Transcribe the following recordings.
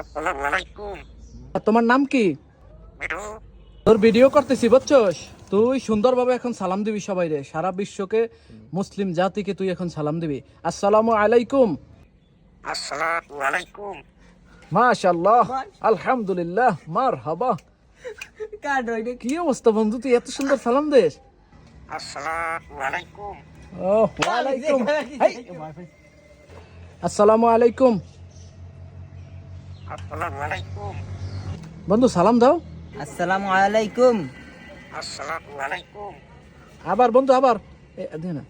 আসসালামু আলাইকুম আর তোমার নাম কি? তোর ভিডিও করতেছি বুঝছস? তুই সুন্দরভাবে এখন সালাম দিবি সবাই রে সারা বিশ্বকে মুসলিম জাতিকে তুই এখন সালাম দিবি। আসসালামু আলাইকুম আসসালামু আলাইকুম মাশাআল্লাহ আলহামদুলিল্লাহ। মার হাবা কাট কি? অবস্থা বন্ধু তুই এত সুন্দর সালাম দিস। আসসালামু আলাইকুম ও আলাইকুম আসসালামু আলাইকুম বন্ধু সালাম দাও। আসসালামু আলাইকুম আসসালামু আলাইকুম আবার। বন্ধু আবার না।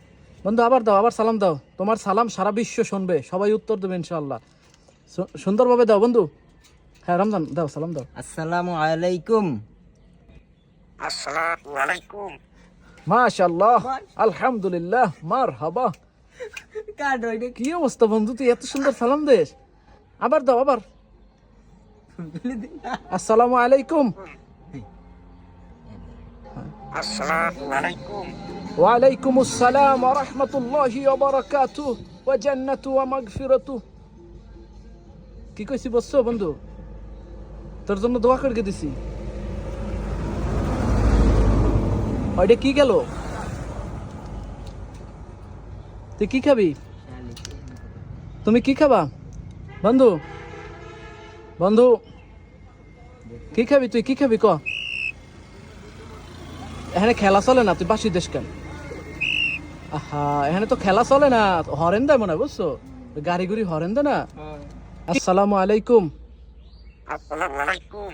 বন্ধু আবার দাও আবার সালাম দাও। তোমার সালাম সারা বিশ্ব শুনবে সবাই উত্তর দেবে ইনশাআল্লাহ। সুন্দরভাবে দাও বন্ধু। হ্যাঁ রমজান দাও সালাম দাও। আসসালামু আলাইকুম আসসালামু আলাইকুম মাশাআল্লাহ আলহামদুলিল্লাহ মার হাবা কাট কি অবস্থা বন্ধু তুই এত সুন্দর সালাম দিস। আবার দাও আবার। আসসালামু আলাইকুম। ওয়ালাইকুম আসসালাম ওয়া রাহমাতুল্লাহি ওয়া বারাকাতুহু ওয়া জান্নাতু ওয়া মাগফিরাতু কি কইছি বসছো বন্ধু? তোর জন্য দোয়া করে দিছি। ওইটা কি গেল? তুই কি খাবি? তুমি কি খাবা? বন্ধু? বন্ধু কি খাবি তুই? কি খাবি ক? এখানে খেলা চলে না? তুই বাসি দেশ কেন? আহা এখানে তো খেলা চলে না। হরেন দেয় মনে হয় বুঝছ? গাড়ি গুড়ি হরেন দেয় না আসসালামু আলাইকুম। আসসালামু আলাইকুম।